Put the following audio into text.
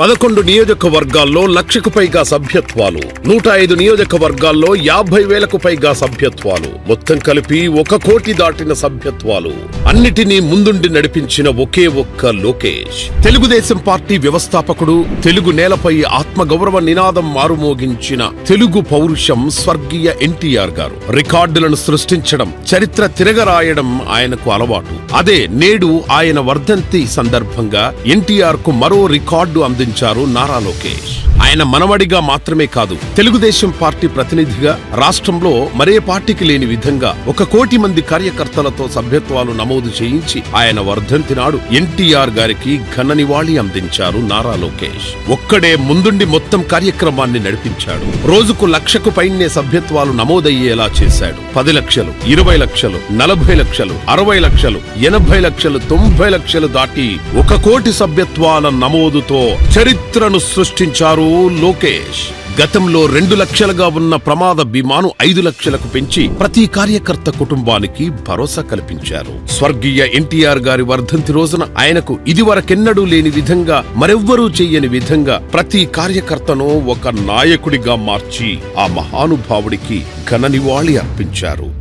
పదకొండు నియోజకవర్గాల్లో లక్షకు పైగా సభ్యత్వాలు నూట ఐదు నియోజకవర్గాల్లో యాభై వేలకు పైగా సభ్యత్వాలు మొత్తం కలిపి ఒక కోటి దాటిన సభ్యత్వాలు. అన్నిటినీ ముందుండి నడిపించిన ఒకే ఒక్క లోకేష్. తెలుగుదేశం పార్టీ వ్యవస్థాపకుడు తెలుగు నేలపై ఆత్మగౌరవ నినాదం మారుమోగించిన తెలుగు పౌరుషం స్వర్గీయ ఎన్టీఆర్ గారు. రికార్డులను సృష్టించడం చరిత్ర తిరగరాయడం ఆయనకు అలవాటు. అదే నేడు ఆయన వర్ధంతి సందర్భంగా ఎన్టీఆర్కు మరో రికార్డు అందించారు నారా లోకేష్. ఆయన మనవడిగా మాత్రమే కాదు తెలుగుదేశం పార్టీ ప్రతినిధిగా రాష్ట్రంలో మరే పార్టీకి లేని విధంగా ఒక కోటి మంది కార్యకర్తలతో సభ్యత్వాలు నమోదు చేయించి ఆయన వర్ధంతి నాడు ఎన్టీఆర్ గారికి ఘన నివాళి అందించారు నారా లోకేష్. ఒక్కడే ముందుండి మొత్తం కార్యక్రమాన్ని నడిపించాడు. రోజుకు లక్షకు పైనే సభ్యత్వాలు నమోదయ్యేలా చేశాడు. పది లక్షలు ఇరవై లక్షలు నలభై లక్షలు అరవై లక్షలు ఎనభై లక్షలు తొంభై లక్షలు దాటి ఒక కోటి సభ్యత్వాల నమోదుతో చరిత్రను సృష్టించారు లోకేష్. గతంలో రెండు లక్షలుగా ఉన్న ప్రమాద బీమాను ఐదు లక్షలకు పెంచి ప్రతి కార్యకర్త కుటుంబానికి భరోసా కల్పించారు. స్వర్గీయ ఎన్టీఆర్ గారి వర్ధంతి రోజున ఆయనకు ఇదివరకెన్నడూ లేని విధంగా మరెవ్వరూ చెయ్యని విధంగా ప్రతి కార్యకర్తను ఒక నాయకుడిగా మార్చి ఆ మహానుభావుడికి ఘన నివాళి అర్పించారు.